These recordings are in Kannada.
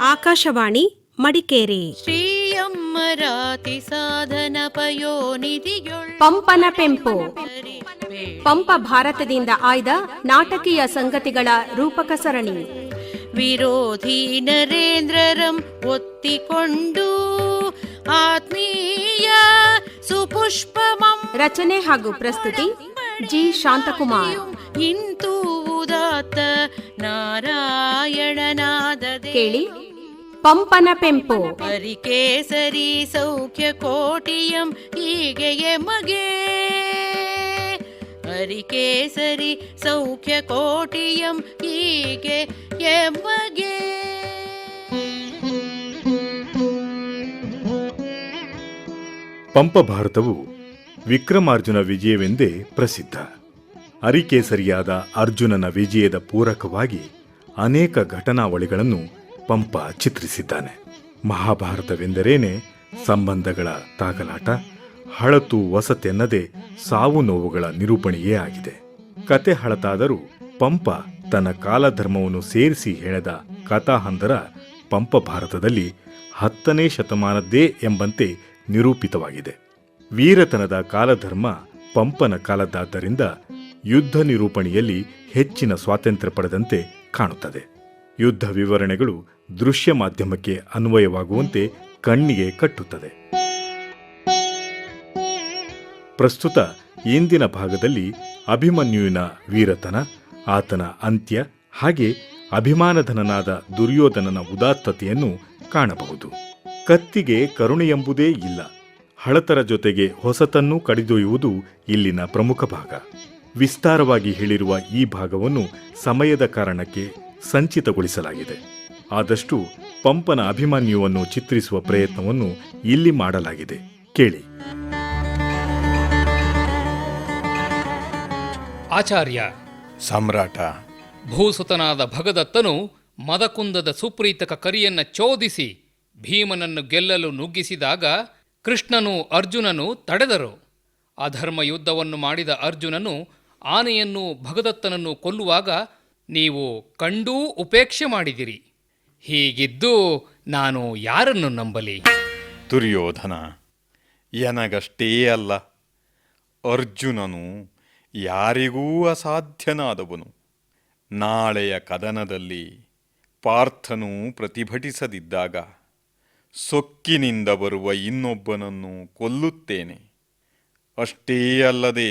ಆಕಾಶವಾಣಿ ಮಡಿಕೇರಿ. ಶ್ರೀಯಮ್ಮರಾತಿ ಸಾಧನ ಪಂಪನ ಪೆಂಪು. ಪಂಪ ಭಾರತದಿಂದ ಆಯ್ದ ನಾಟಕೀಯ ಸಂಗತಿಗಳ ರೂಪಕ ಸರಣಿ. ವಿರೋಧಿ ನರೇಂದ್ರರಂ ಒತ್ತಿಕೊಂಡು ಆತ್ಮೀಯ ಸುಪುಷ್ಪಮಂ ರಚನೆ ಹಾಗೂ ಪ್ರಸ್ತುತಿ ಜಿ. ಶಾಂತಕುಮಾರ್. ಇಂತೂ ಉದಾತ್ತ ನಾರಾಯಣನಾದ ಕೇಳಿ. ಪಂಪನ ಪೆಂಪು. ಹರಿಕೇಸರಿ ಸೌಖ್ಯ ಕೋಟಿಯಂ ಹೀಗೆ ಮಗೆ. ಹರಿಕೇಸರಿ ಸೌಖ್ಯ ಕೋಟಿಯಂ ಹೀಗೆ ಎಮಗೆ ಪಂಪ ಭಾರತವು ವಿಕ್ರಮಾರ್ಜುನ ವಿಜಯವೆಂದೇ ಪ್ರಸಿದ್ಧ. ಅರಿಕೇಸರಿಯಾದ ಅರ್ಜುನನ ವಿಜಯದ ಪೂರಕವಾಗಿ ಅನೇಕ ಘಟನಾವಳಿಗಳನ್ನು ಪಂಪ ಚಿತ್ರಿಸಿದ್ದಾನೆ. ಮಹಾಭಾರತವೆಂದರೇನೆ ಸಂಬಂಧಗಳ ತಾಗಲಾಟ, ಹಳತು ವಸತೆನ್ನದೇ ಸಾವು ನೋವುಗಳ ನಿರೂಪಣೆಯೇ ಆಗಿದೆ. ಕತೆ ಹಳತಾದರೂ ಪಂಪ ತನ್ನ ಕಾಲಧರ್ಮವನ್ನು ಸೇರಿಸಿ ಹೇಳದ ಕಥಾಹಂದರ ಪಂಪ ಭಾರತದಲ್ಲಿ ಹತ್ತನೇ ಶತಮಾನದ್ದೇ ಎಂಬಂತೆ ನಿರೂಪಿತವಾಗಿದೆ. ವೀರತನದ ಕಾಲಧರ್ಮ ಪಂಪನ ಕಾಲದ್ದಾದ್ದರಿಂದ ಯುದ್ಧ ನಿರೂಪಣೆಯಲ್ಲಿ ಹೆಚ್ಚಿನ ಸ್ವಾತಂತ್ರ್ಯ ಪಡೆದಂತೆ ಕಾಣುತ್ತದೆ. ಯುದ್ಧ ವಿವರಣೆಗಳು ದೃಶ್ಯ ಮಾಧ್ಯಮಕ್ಕೆ ಅನ್ವಯವಾಗುವಂತೆ ಕಣ್ಣಿಗೆ ಕಟ್ಟುತ್ತದೆ. ಪ್ರಸ್ತುತ ಇಂದಿನ ಭಾಗದಲ್ಲಿ ಅಭಿಮನ್ಯುವಿನ ವೀರತನ, ಆತನ ಅಂತ್ಯ ಹಾಗೆ ಅಭಿಮಾನಧನನಾದ ದುರ್ಯೋಧನನ ಉದಾತ್ತತೆಯನ್ನು ಕಾಣಬಹುದು. ಕತ್ತಿಗೆ ಕರುಣೆಯೆಂಬುದೇ ಇಲ್ಲ. ಹಳತರ ಜೊತೆಗೆ ಹೊಸತನ್ನು ಕಡಿದೊಯ್ಯುವುದು ಇಲ್ಲಿನ ಪ್ರಮುಖ ಭಾಗ. ವಿಸ್ತಾರವಾಗಿ ಹೇಳಿರುವ ಈ ಭಾಗವನ್ನು ಸಮಯದ ಕಾರಣಕ್ಕೆ ಸಂಚಿತಗೊಳಿಸಲಾಗಿದೆ. ಆದಷ್ಟು ಪಂಪನ ಅಭಿಮನ್ಯುವನ್ನು ಚಿತ್ರಿಸುವ ಪ್ರಯತ್ನವನ್ನು ಇಲ್ಲಿ ಮಾಡಲಾಗಿದೆ. ಕೇಳಿ. ಆಚಾರ್ಯ. ಸಮ್ರಾಟ. ಭೂಸುತನಾದ ಭಗದತ್ತನು ಮದಕುಂದದ ಸುಪ್ರೀತಕ ಕರಿಯನ್ನ ಚೋದಿಸಿ ಭೀಮನನ್ನು ಗೆಲ್ಲಲು ನುಗ್ಗಿಸಿದಾಗ ಕೃಷ್ಣನು ಅರ್ಜುನನು ತಡೆದರು. ಅಧರ್ಮ ಯುದ್ಧವನ್ನು ಮಾಡಿದ ಅರ್ಜುನನು ಆನೆಯನ್ನು ಭಗದತ್ತನನ್ನು ಕೊಲ್ಲುವಾಗ ನೀವು ಕಂಡೂ ಉಪೇಕ್ಷೆ ಮಾಡಿದಿರಿ. ಹೀಗಿದ್ದು ನಾನು ಯಾರನ್ನು ನಂಬಲಿ? ದುರ್ಯೋಧನ, ಎನಗಷ್ಟೇ ಅಲ್ಲ, ಅರ್ಜುನನು ಯಾರಿಗೂ ಅಸಾಧ್ಯನಾದವನು. ನಾಳೆಯ ಕದನದಲ್ಲಿ ಪಾರ್ಥನು ಪ್ರತಿಭಟಿಸದಿದ್ದಾಗ ಸೊಕ್ಕಿನಿಂದ ಬರುವ ಇನ್ನೊಬ್ಬನನ್ನು ಕೊಲ್ಲುತ್ತೇನೆ. ಅಷ್ಟೇ ಅಲ್ಲದೆ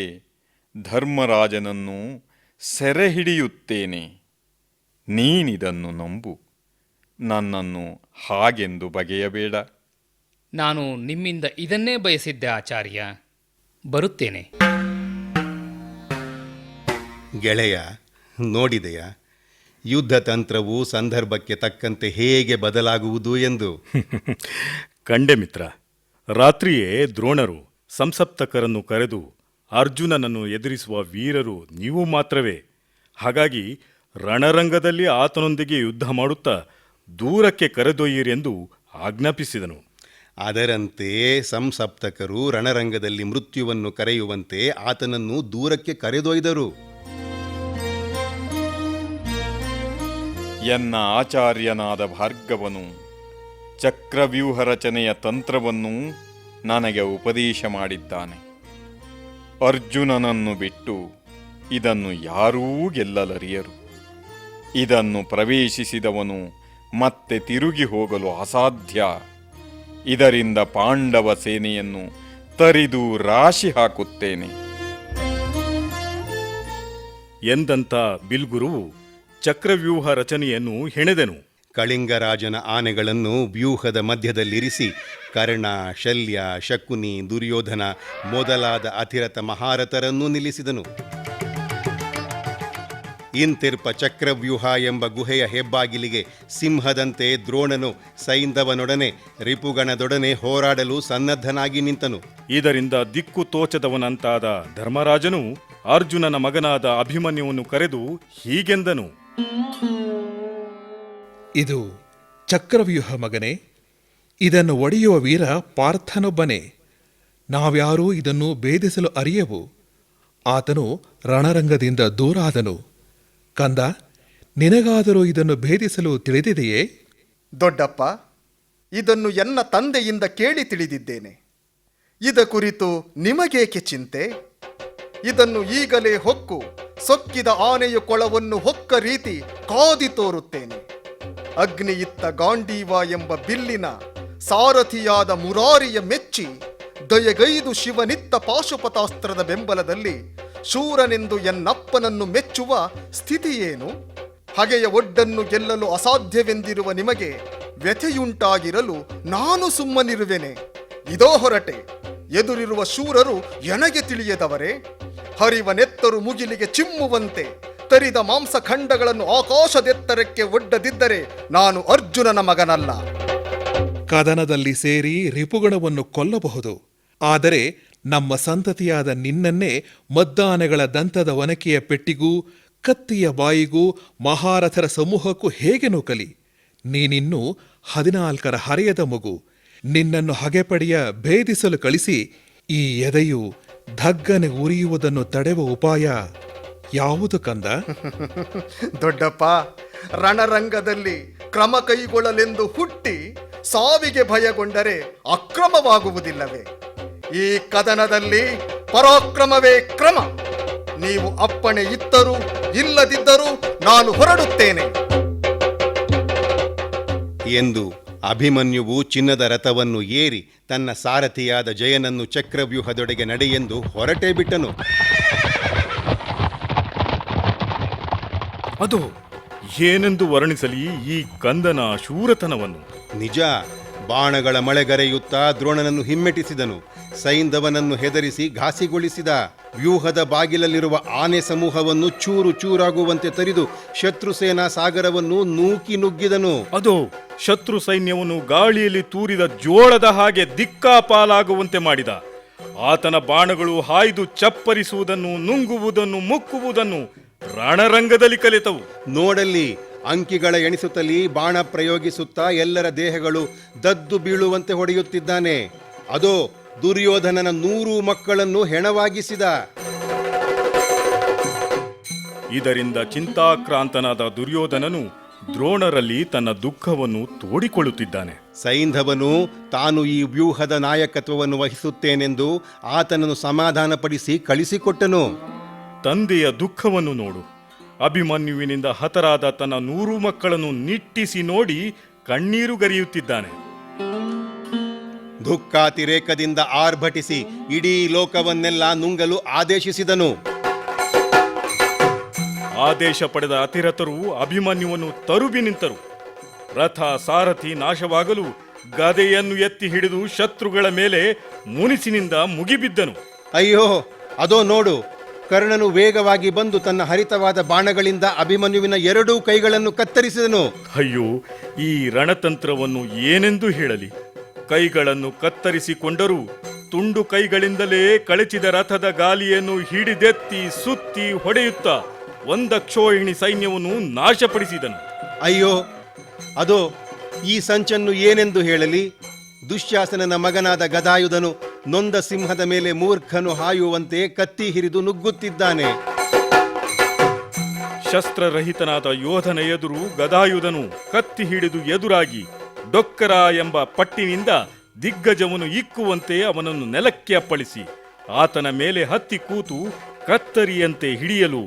ಧರ್ಮರಾಜನನ್ನು ಸೆರೆ ಹಿಡಿಯುತ್ತೇನೆ ನೀನಿದನ್ನು ನಂಬು. ನನ್ನನ್ನು ಹಾಗೆಂದು ಬಗೆಯಬೇಡ. ನಾನು ನಿಮ್ಮಿಂದ ಇದನ್ನೇ ಬಯಸಿದ್ದೆ ಆಚಾರ್ಯ. ಬರುತ್ತೇನೆ. ಗೆಳೆಯ ನೋಡಿದೆಯಾ? ಯುದ್ಧ ತಂತ್ರವು ಸಂದರ್ಭಕ್ಕೆ ತಕ್ಕಂತೆ ಹೇಗೆ ಬದಲಾಗುವುದು ಎಂದು? ಕಂಡೆ ಮಿತ್ರ ರಾತ್ರಿಯೇ ದ್ರೋಣರು ಸಂಸಪ್ತಕರನ್ನು ಕರೆದು ಅರ್ಜುನನನ್ನು ಎದುರಿಸುವ ವೀರರು ನೀವು ಮಾತ್ರವೇ. ಹಾಗಾಗಿ ರಣರಂಗದಲ್ಲಿ ಆತನೊಂದಿಗೆ ಯುದ್ಧ ಮಾಡುತ್ತಾ ದೂರಕ್ಕೆ ಕರೆದೊಯ್ಯಿರೆಂದು ಆಜ್ಞಾಪಿಸಿದನು. ಅದರಂತೆ ಸಂಸಪ್ತಕರು ರಣರಂಗದಲ್ಲಿ ಮೃತ್ಯುವನ್ನು ಕರೆಯುವಂತೆ ಆತನನ್ನು ದೂರಕ್ಕೆ ಕರೆದೊಯ್ದರು. ಎನ್ನ ಆಚಾರ್ಯನಾದ ಭಾರ್ಗವನು ಚಕ್ರವ್ಯೂಹ ರಚನೆಯ ತಂತ್ರವನ್ನು ನನಗೆ ಉಪದೇಶ ಮಾಡಿದ್ದಾನೆ. ಅರ್ಜುನನನ್ನು ಬಿಟ್ಟು ಇದನ್ನು ಯಾರೂ ಗೆಲ್ಲಲರಿಯರು. ಇದನ್ನು ಪ್ರವೇಶಿಸಿದವನು ಮತ್ತೆ ತಿರುಗಿ ಹೋಗಲು ಅಸಾಧ್ಯ. ಇದರಿಂದ ಪಾಂಡವ ಸೇನೆಯನ್ನು ತರಿದು ರಾಶಿ ಹಾಕುತ್ತೇನೆ. ಎಂದಂತ ಬಿಲ್ಗುರುವು ಚಕ್ರವ್ಯೂಹ ರಚನೆಯನ್ನು ಹೆಣೆದನು. ಕಳಿಂಗರಾಜನ ಆನೆಗಳನ್ನು ವ್ಯೂಹದ ಮಧ್ಯದಲ್ಲಿರಿಸಿ, ಕರ್ಣ, ಶಲ್ಯ, ಶಕುನಿ, ದುರ್ಯೋಧನ ಮೊದಲಾದ ಅತಿರಥ ಮಹಾರಥರನ್ನು ನಿಲ್ಲಿಸಿದನು. ಇಂತಿರ್ಪ ಚಕ್ರವ್ಯೂಹ ಎಂಬ ಗುಹೆಯ ಹೆಬ್ಬಾಗಿಲಿಗೆ ಸಿಂಹದಂತೆ ದ್ರೋಣನು ಸೈಂಧವನೊಡನೆ, ರಿಪುಗಣದೊಡನೆ ಹೋರಾಡಲು ಸನ್ನದ್ಧನಾಗಿ ನಿಂತನು. ಇದರಿಂದ ದಿಕ್ಕು ತೋಚದವನಂತಾದ ಧರ್ಮರಾಜನು ಅರ್ಜುನನ ಮಗನಾದ ಅಭಿಮನ್ಯುವನ್ನು ಕರೆದು ಹೀಗೆಂದನು. ಇದು ಚಕ್ರವ್ಯೂಹ ಮಗನೇ, ಇದನ್ನು ಒಡೆಯುವ ವೀರ ಪಾರ್ಥನೊಬ್ಬನೇ. ನಾವ್ಯಾರೂ ಇದನ್ನು ಭೇದಿಸಲು ಅರಿಯವು. ಆತನು ರಣರಂಗದಿಂದ ದೂರಾದನು. ಕಂದ, ನಿನಗಾದರೂ ಇದನ್ನು ಭೇದಿಸಲು ತಿಳಿದಿದೆಯೇ? ದೊಡ್ಡಪ್ಪ, ಇದನ್ನು ಎನ್ನ ತಂದೆಯಿಂದ ಕೇಳಿ ತಿಳಿದಿದ್ದೇನೆ. ಇದ ಕುರಿತು ನಿಮಗೇಕೆ ಚಿಂತೆ? ಇದನ್ನು ಈಗಲೇ ಹೊಕ್ಕು, ಸೊಕ್ಕಿದ ಆನೆಯ ಕೊಳವನ್ನು ಹೊಕ್ಕ ರೀತಿ ಕಾದಿ ತೋರುತ್ತೇನೆ. ಅಗ್ನಿ ಇತ್ತ ಗಾಂಡೀವ ಎಂಬ ಬಿಲ್ಲಿನ ಸಾರಥಿಯಾದ ಮುರಾರಿಯ ಮೆಚ್ಚಿ ದಯಗೈದು ಶಿವನಿತ್ತ ಪಾಶುಪತಾಸ್ತ್ರದ ಬೆಂಬಲದಲ್ಲಿ ಶೂರನೆಂದು ಎನ್ನಪ್ಪನನ್ನು ಮೆಚ್ಚುವ ಸ್ಥಿತಿಯೇನು? ಹಗೆಯ ಒಡ್ಡನ್ನು ಗೆಲ್ಲಲು ಅಸಾಧ್ಯವೆಂದಿರುವ ನಿಮಗೆ ವ್ಯಥೆಯುಂಟಾಗಿರಲು ನಾನು ಸುಮ್ಮನಿರುವೆನೆ. ಇದೋ ಹೊರಟೆ, ಎದುರಿರುವ ಶೂರರು ಎನಗೆ ತಿಳಿಯದವರೇ? ಹರಿವ ನೆತ್ತರು ಮುಗಿಲಿಗೆ ಚಿಮ್ಮುವಂತೆ ತರಿದ ಮಾಂಸಖಂಡಗಳನ್ನು ಆಕಾಶದೆತ್ತರಕ್ಕೆ ಒಡ್ಡದಿದ್ದರೆ ನಾನು ಅರ್ಜುನನ ಮಗನಲ್ಲ. ಕದನದಲ್ಲಿ ಸೇರಿ ರಿಪುಗಣವನ್ನು ಕೊಲ್ಲಬಹುದು. ಆದರೆ ನಮ್ಮ ಸಂತತಿಯಾದ ನಿನ್ನನ್ನೇ ಮದ್ದಾನೆಗಳ ದಂತದ ಒನಕೆಯ ಪೆಟ್ಟಿಗೂ, ಕತ್ತಿಯ ಬಾಯಿಗೂ, ಮಹಾರಥರ ಸಮೂಹಕ್ಕೂ ಹೇಗೆ ನೂಕಲಿ? ನೀನಿನ್ನೂ ಹದಿನಾಲ್ಕರ ಹರೆಯದ ಮಗು. ನಿನ್ನನ್ನು ಹಗೆಪಡೆಯ ಭೇದಿಸಲು ಕಳಿಸಿ ಈ ಎದೆಯು ಧಗ್ಗನೆ ಉರಿಯುವುದನ್ನು ತಡೆವ ಉಪಾಯ. ಯಾವುದು ಕಂದ? ದೊಡ್ಡಪ್ಪ ರಣರಂಗದಲ್ಲಿ ಕ್ರಮ ಕೈಗೊಳ್ಳಲೆಂದು ಹುಟ್ಟಿ ಸಾವಿಗೆ ಭಯಗೊಂಡರೆ ಅಕ್ರಮವಾಗುವುದಿಲ್ಲವೇ? ಈ ಕದನದಲ್ಲಿ ಪರಾಕ್ರಮವೇ ಕ್ರಮ. ನೀವು ಅಪ್ಪಣೆ ಇದ್ದರೂ ಇಲ್ಲದಿದ್ದರೂ ನಾನು ಹೊರಡುತ್ತೇನೆ. ಎಂದು ಅಭಿಮನ್ಯುವು ಚಿನ್ನದ ರಥವನ್ನು ಏರಿ ತನ್ನ ಸಾರಥಿಯಾದ ಜಯನನ್ನು ಚಕ್ರವ್ಯೂಹದೊಡೆಗೆ ನಡೆಯೆಂದು ಹೊರಟೇ ಬಿಟ್ಟನು. ಅದು ಏನೆಂದು ವರ್ಣಿಸಲಿ ಈ ಕಂದನ ಶೂರತನವನ್ನು? ನಿಜ ಬಾಣಗಳ ಮಳೆಗರೆಯುತ್ತಾ ದ್ರೋಣನನ್ನು ಹಿಮ್ಮೆಟ್ಟಿಸಿದನು ಸೈಂಧವನನ್ನು ಹೆದರಿಸಿ ಘಾಸಿಗೊಳಿಸಿದ ವ್ಯೂಹದ ಬಾಗಿಲಲ್ಲಿರುವ ಆನೆ ಸಮೂಹವನ್ನು ಚೂರು ಚೂರಾಗುವಂತೆ ತರಿದು ಶತ್ರು ಸೇನಾ ಸಾಗರವನ್ನು ನೂಕಿ ನುಗ್ಗಿದನು. ಅದು ಶತ್ರು ಸೈನ್ಯವನ್ನು ಗಾಳಿಯಲ್ಲಿ ತೂರಿದ ಜೋಳದ ಹಾಗೆ ದಿಕ್ಕಾಪಾಲಾಗುವಂತೆ ಮಾಡಿದ. ಆತನ ಬಾಣಗಳು ಹಾಯ್ದು ಚಪ್ಪರಿಸುವುದನ್ನು ನುಂಗುವುದನ್ನು ಮುಕ್ಕುವುದನ್ನು ರಣರಂಗದಲ್ಲಿ ಕಲಿತವು. ನೋಡಲ್ಲಿ ಅಂಕಿಗಳ ಎಣಿಸುತ್ತಲಿ ಬಾಣ ಪ್ರಯೋಗಿಸುತ್ತಾ ಎಲ್ಲರ ದೇಹಗಳು ದದ್ದು ಬೀಳುವಂತೆ ಹೊಡೆಯುತ್ತಿದ್ದಾನೆ. ಅದೋ ದುರ್ಯೋಧನನ ನೂರು ಮಕ್ಕಳನ್ನು ಹೆಣವಾಗಿಸಿದ. ಇದರಿಂದ ಚಿಂತಾಕ್ರಾಂತನಾದ ದುರ್ಯೋಧನನು ದ್ರೋಣರಲ್ಲಿ ತನ್ನ ದುಃಖವನ್ನು ತೋಡಿಕೊಳ್ಳುತ್ತಿದ್ದಾನೆ. ಸೈಂಧವನು ತಾನು ಈ ವ್ಯೂಹದ ನಾಯಕತ್ವವನ್ನು ವಹಿಸುತ್ತೇನೆಂದು ಆತನನ್ನು ಸಮಾಧಾನಪಡಿಸಿ ಕಳಿಸಿಕೊಟ್ಟನು. ತಂದೆಯ ದುಃಖವನ್ನು ನೋಡು. ಅಭಿಮನ್ಯುವಿನಿಂದ ಹತರಾದ ತನ್ನ ನೂರು ಮಕ್ಕಳನ್ನು ನಿಟ್ಟಿಸಿ ನೋಡಿ ಕಣ್ಣೀರು ಗರಿಯುತ್ತಿದ್ದಾನೆ. ದುಃಖಾತಿರೇಕದಿಂದ ಆರ್ಭಟಿಸಿ ಇಡೀ ಲೋಕವನ್ನೆಲ್ಲ ನುಂಗಲು ಆದೇಶಿಸಿದನು. ಆದೇಶ ಪಡೆದ ಅತಿರಥರು ಅಭಿಮನ್ಯುವನ್ನು ತರುಬಿ ನಿಂತರು. ರಥ ಸಾರಥಿ ನಾಶವಾಗಲು ಗದೆಯನ್ನು ಎತ್ತಿ ಹಿಡಿದು ಶತ್ರುಗಳ ಮೇಲೆ ಮುನಿಸಿನಿಂದ ಮುಗಿಬಿದ್ದನು. ಅಯ್ಯೋ ಅದೋ ನೋಡು ಕರ್ಣನು ವೇಗವಾಗಿ ಬಂದು ತನ್ನ ಹರಿತವಾದ ಬಾಣಗಳಿಂದ ಅಭಿಮನ್ಯುವಿನ ಎರಡೂ ಕೈಗಳನ್ನು ಕತ್ತರಿಸಿದನು. ಅಯ್ಯೋ ಈ ರಣತಂತ್ರವನ್ನು ಏನೆಂದು ಹೇಳಲಿ? ಕೈಗಳನ್ನು ಕತ್ತರಿಸಿಕೊಂಡರೂ ತುಂಡು ಕೈಗಳಿಂದಲೇ ಕಳಚಿದ ರಥದ ಗಾಲಿಯನ್ನು ಹಿಡಿದೆತ್ತಿ ಸುತ್ತಿ ಹೊಡೆಯುತ್ತಾ ಒಂದಕ್ಷೋಹಿಣಿ ಸೈನ್ಯವನ್ನು ನಾಶಪಡಿಸಿದನು. ಅಯ್ಯೋ ಅದೋ ಈ ಸಂಚನ್ನು ಏನೆಂದು ಹೇಳಲಿ? ದುಶ್ಯಾಸನನ ಮಗನಾದ ಗದಾಯುಧನು ನೊಂದ ಸಿಂಹದ ಮೇಲೆ ಮೂರ್ಖನು ಹಾಯುವಂತೆ ಕತ್ತಿ ಹಿರಿದು ನುಗ್ಗುತ್ತಿದ್ದಾನೆ. ಶಸ್ತ್ರರಹಿತನಾದ ಯೋಧನ ಎದುರು ಗದಾಯುಧನು ಕತ್ತಿ ಹಿಡಿದು ಎದುರಾಗಿ ಡೊಕ್ಕರ ಎಂಬ ಪಟ್ಟಿನಿಂದ ದಿಗ್ಗಜವನ್ನು ಇಕ್ಕುವಂತೆ ಅವನನ್ನು ನೆಲಕ್ಕೆ ಅಪ್ಪಳಿಸಿ, ಆತನ ಮೇಲೆ ಹತ್ತಿ ಕೂತು ಕತ್ತರಿಯಂತೆ ಹಿಡಿಯಲು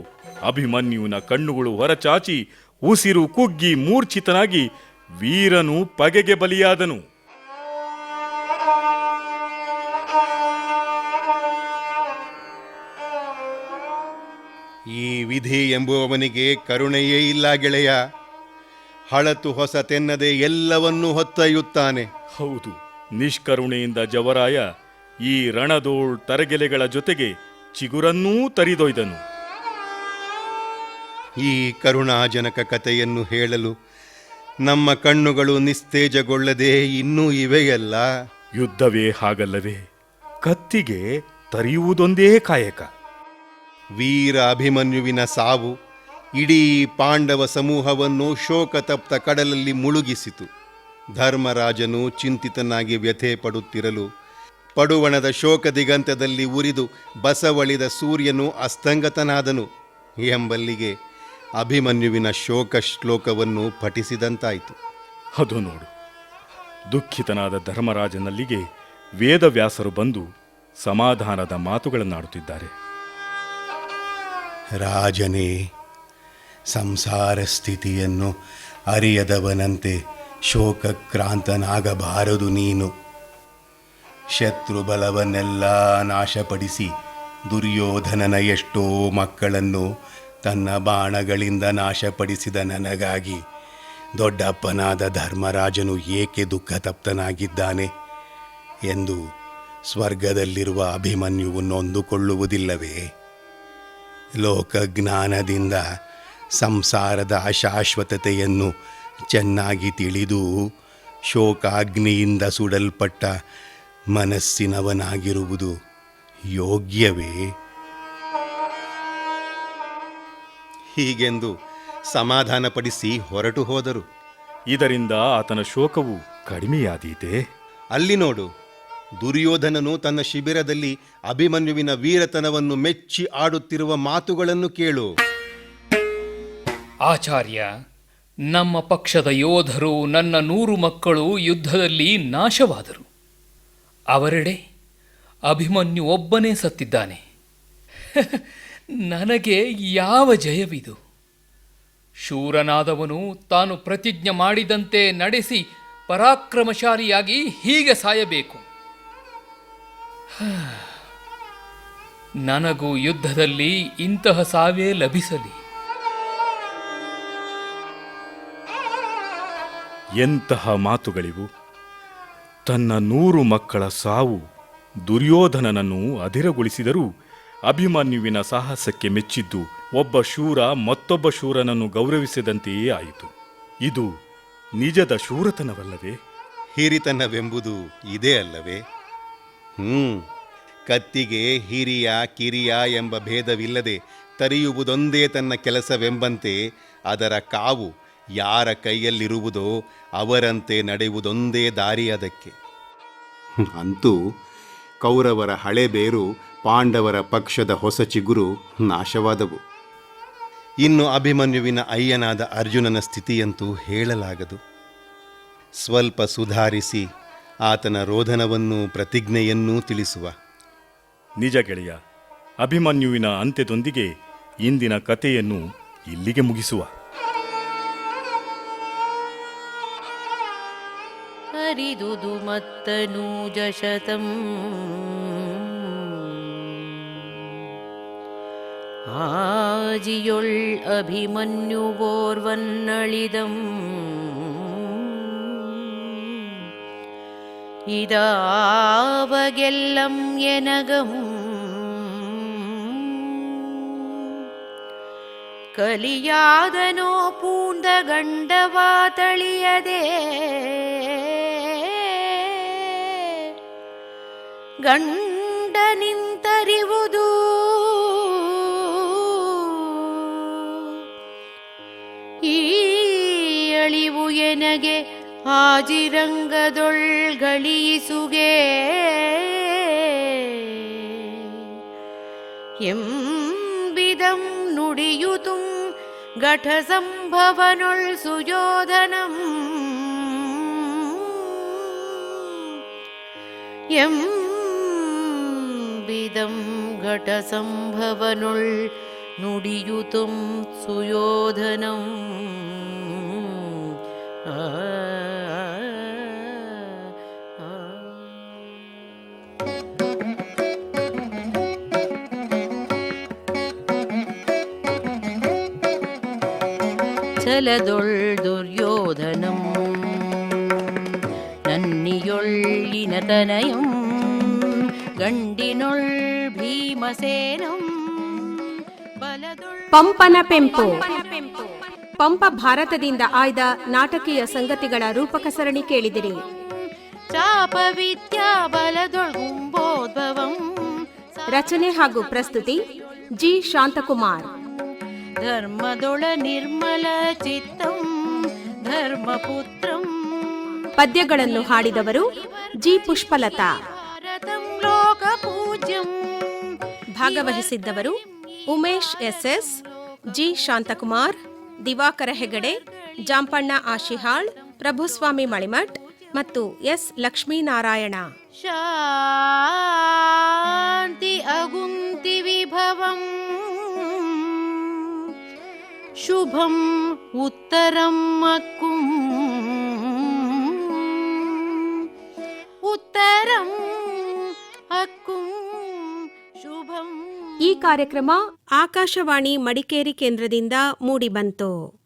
ಅಭಿಮನ್ಯುವಿನ ಕಣ್ಣುಗಳು ಹೊರಚಾಚಿ ಉಸಿರು ಕುಗ್ಗಿ ಮೂರ್ಛಿತನಾಗಿ ವೀರನು ಪಗೆಗೆ ಬಲಿಯಾದನು. ವಿಧಿ ಎಂಬುವವನಿಗೆ ಕರುಣೆಯೇ ಇಲ್ಲ ಗೆಳೆಯ. ಹಳತು ಹೊಸ ತೆನ್ನದೆ ಎಲ್ಲವನ್ನೂ ಹೊತ್ತೊಯ್ಯುತ್ತಾನೆ. ಹೌದು ನಿಷ್ಕರುಣೆಯಿಂದ ಜವರಾಯ ಈ ರಣದೋಳ್ ತರಗೆಲೆಗಳ ಜೊತೆಗೆ ಚಿಗುರನ್ನೂ ತರಿದೊಯ್ದನು. ಈ ಕರುಣಾಜನಕ ಕಥೆಯನ್ನು ಹೇಳಲು ನಮ್ಮ ಕಣ್ಣುಗಳು ನಿಸ್ತೇಜಗೊಳ್ಳದೆ ಇನ್ನೂ ಇವೆಯಲ್ಲ? ಯುದ್ಧವೇ ಹಾಗಲ್ಲವೇ ಕತ್ತಿಗೆ ತರಿಯುವುದೊಂದೇ ಕಾಯಕ. ವೀರ ಅಭಿಮನ್ಯುವಿನ ಸಾವು ಇಡೀ ಪಾಂಡವ ಸಮೂಹವನ್ನು ಶೋಕತಪ್ತ ಕಡಲಲ್ಲಿ ಮುಳುಗಿಸಿತು. ಧರ್ಮರಾಜನು ಚಿಂತಿತನಾಗಿ ವ್ಯಥೆ ಪಡುತ್ತಿರಲು ಪಡುವಣದ ಶೋಕ ದಿಗಂತದಲ್ಲಿ ಉರಿದು ಬಸವಳಿದ ಸೂರ್ಯನು ಅಸ್ತಂಗತನಾದನು ಎಂಬಲ್ಲಿಗೆ ಅಭಿಮನ್ಯುವಿನ ಶೋಕ ಶ್ಲೋಕವನ್ನು ಪಠಿಸಿದಂತಾಯಿತು. ಅದು ನೋಡು, ದುಃಖಿತನಾದ ಧರ್ಮರಾಜನಲ್ಲಿಗೆ ವೇದವ್ಯಾಸರು ಬಂದು ಸಮಾಧಾನದ ಮಾತುಗಳನ್ನಾಡುತ್ತಿದ್ದಾರೆ. ರಾಜನೇ, ಸಂಸಾರ ಸ್ಥಿತಿಯನ್ನು ಅರಿಯದವನಂತೆ ಶೋಕಕ್ರಾಂತನಾಗಬಾರದು ನೀನು. ಶತ್ರು ಬಲವನ್ನೆಲ್ಲ ನಾಶಪಡಿಸಿ ದುರ್ಯೋಧನನ ಎಷ್ಟೋ ಮಕ್ಕಳನ್ನು ತನ್ನ ಬಾಣಗಳಿಂದ ನಾಶಪಡಿಸಿದ ನನಗಾಗಿ ದೊಡ್ಡಪ್ಪನಾದ ಧರ್ಮರಾಜನು ಏಕೆ ದುಃಖತಪ್ತನಾಗಿದ್ದಾನೆ ಎಂದು ಸ್ವರ್ಗದಲ್ಲಿರುವ ಅಭಿಮನ್ಯುವು ನೊಂದುಕೊಳ್ಳುವುದಿಲ್ಲವೇ? ಲೋಕಜ್ಞಾನದಿಂದ ಸಂಸಾರದ ಅಶಾಶ್ವತತೆಯನ್ನು ಚೆನ್ನಾಗಿ ತಿಳಿದು ಶೋಕಾಗ್ನಿಯಿಂದ ಸುಡಲ್ಪಟ್ಟ ಮನಸ್ಸಿನವನಾಗಿರುವುದು ಯೋಗ್ಯವೇ? ಹೀಗೆಂದು ಸಮಾಧಾನಪಡಿಸಿ ಹೊರಟು ಹೋದರು. ಇದರಿಂದ ಆತನ ಶೋಕವು ಕಡಿಮೆಯಾದೀತೆ? ಅಲ್ಲಿ ನೋಡು ದುರ್ಯೋಧನನು ತನ್ನ ಶಿಬಿರದಲ್ಲಿ ಅಭಿಮನ್ಯುವಿನ ವೀರತನವನ್ನು ಮೆಚ್ಚಿ ಆಡುತ್ತಿರುವ ಮಾತುಗಳನ್ನು ಕೇಳು. ಆಚಾರ್ಯ, ನಮ್ಮ ಪಕ್ಷದ ಯೋಧರು ನನ್ನ ನೂರು ಮಕ್ಕಳು ಯುದ್ಧದಲ್ಲಿ ನಾಶವಾದರು. ಅವರೆಡೆ ಅಭಿಮನ್ಯು ಒಬ್ಬನೇ ಸತ್ತಿದ್ದಾನೆ. ನನಗೆ ಯಾವ ಜಯವಿದು? ಶೂರನಾದವನು ತಾನು ಪ್ರತಿಜ್ಞೆ ಮಾಡಿದಂತೆ ನಡೆಸಿ ಪರಾಕ್ರಮಶಾಲಿಯಾಗಿ ಹೀಗೆ ಸಾಯಬೇಕು. ನನಗೂ ಯುದ್ಧದಲ್ಲಿ ಇಂತಹ ಸಾವೇ ಲಭಿಸಲಿ. ಎಂತಹ ಮಾತುಗಳಿವು? ತನ್ನ ನೂರು ಮಕ್ಕಳ ಸಾವು ದುರ್ಯೋಧನನನ್ನು ಅಧಿರಗೊಳಿಸಿದರೂ ಅಭಿಮನ್ಯುವಿನ ಸಾಹಸಕ್ಕೆ ಮೆಚ್ಚಿದ್ದು ಒಬ್ಬ ಶೂರ ಮತ್ತೊಬ್ಬ ಶೂರನನ್ನು ಗೌರವಿಸಿದಂತೆಯೇ ಆಯಿತು. ಇದು ನಿಜದ ಶೂರತನವಲ್ಲವೇ? ಹಿರಿತನವೆಂಬುದು ಇದೇ ಅಲ್ಲವೇ? ಹ್ಮ್. ಕತ್ತಿಗೆ ಹಿರಿಯ ಕಿರಿಯ ಎಂಬ ಭೇದವಿಲ್ಲದೆ ತರಿಯುವುದೊಂದೇ ತನ್ನ ಕೆಲಸವೆಂಬಂತೆ ಅದರ ಕಾವು ಯಾರ ಕೈಯಲ್ಲಿರುವುದೋ ಅವರಂತೆ ನಡೆಯುವುದೊಂದೇ ದಾರಿ ಅದಕ್ಕೆ. ಅಂತೂ ಕೌರವರ ಹಳೆ ಬೇರು ಪಾಂಡವರ ಪಕ್ಷದ ಹೊಸ ಚಿಗುರು ನಾಶವಾದವು. ಇನ್ನು ಅಭಿಮನ್ಯುವಿನ ಅಯ್ಯನಾದ ಅರ್ಜುನನ ಸ್ಥಿತಿಯಂತೂ ಹೇಳಲಾಗದು. ಸ್ವಲ್ಪ ಸುಧಾರಿಸಿ ಆತನ ರೋಧನವನ್ನು ಪ್ರತಿಜ್ಞೆಯನ್ನೂ ತಿಳಿಸುವ. ನಿಜ ಗೆಳೆಯ ಅಭಿಮನ್ಯುವಿನ ಅಂತ್ಯದೊಂದಿಗೆ ಇಂದಿನ ಕಥೆಯನ್ನು ಇಲ್ಲಿಗೆ ಮುಗಿಸುವ. ಹರಿದುದು ಮತ್ತನು ಶತಂ ஆஜியொள் அபிமன்யுவோர்வன்னளிதம் ಇದಾವಗೆಲ್ಲಂ ಎನಗಂ. ಕಲಿಯಾದನೋ ಪೂಂದ ಗಂಡವಾ ತಳಿಯದೆ. ಗಂಡ ನಿಂತರಿವುದು. ಈ ಅಳಿವು ಎನಗೆ ആജിരംഗതൊൾകളിസുകേ എംവിധം നുടിയുതും ഘടസംഭവനുൾ സുയോധനം എം വിധം ഘടസംഭവനുൾ നുടിയുതും സുയോധനം ആ ചലതൊൾ ദുര്യോധനം നന്നിയൊള്ളിന തനയം ഗണ്ടിനൊൾ ഭീമസേനം ಬಲದೊಳ್ ಪಂಪನ ಪೆಂಪು ಪಂಪ ಭಾರತದಿಂದ ಆಯ್ದ ನಾಟಕೀಯ ಸಂಗತಿಗಳ ರೂಪಕ ಸರಣಿ ಕೇಳಿದಿರಿ ಚಾಪ ವಿದ್ಯಾ ಬಲದೊಳ್ ಗುಂಬೋದ್ಭವಂ ರಚನೆ ಹಾಗೂ ಪ್ರಸ್ತುತಿ ಜಿ ಶಾಂತಕುಮಾರ್ ಧರ್ಮದೊಳ ನಿರ್ಮಲ ಚಿತ್ತಂ ಧರ್ಮಪುತ್ರಂ. ಪದ್ಯಗಳನ್ನು ಹಾಡಿದವರು ಜಿ ಪುಷ್ಪಲತಾ. ಭಾರತಂ ಲೋಕ ಪೂಜ್ಯಂ ಭಾಗವಹಿಸಿದ್ದವರು ಉಮೇಶ್ ಎಸ್ಎಸ್ ಜಿ ಶಾಂತಕುಮಾರ್ ದಿವಾಕರ ಹೆಗಡೆ ಜಾಂಪಣ್ಣ ಆಶಿಹಾಳ್ ಪ್ರಭುಸ್ವಾಮಿ ಮಳಿಮಠ್ ಮತ್ತು ಎಸ್ ಲಕ್ಷ್ಮೀನಾರಾಯಣ. ಶಾಂತಿ ಅಗುಂತಿ ವಿಭವಂ. ಶುಭಂ ಅಕ್ಕುಂ ಶುಭಂ ಈ ಕಾರ್ಯಕ್ರಮ ಆಕಾಶವಾಣಿ ಮಡಿಕೇರಿ ಕೇಂದ್ರದಿಂದ ಮೂಡಿಬಂತು.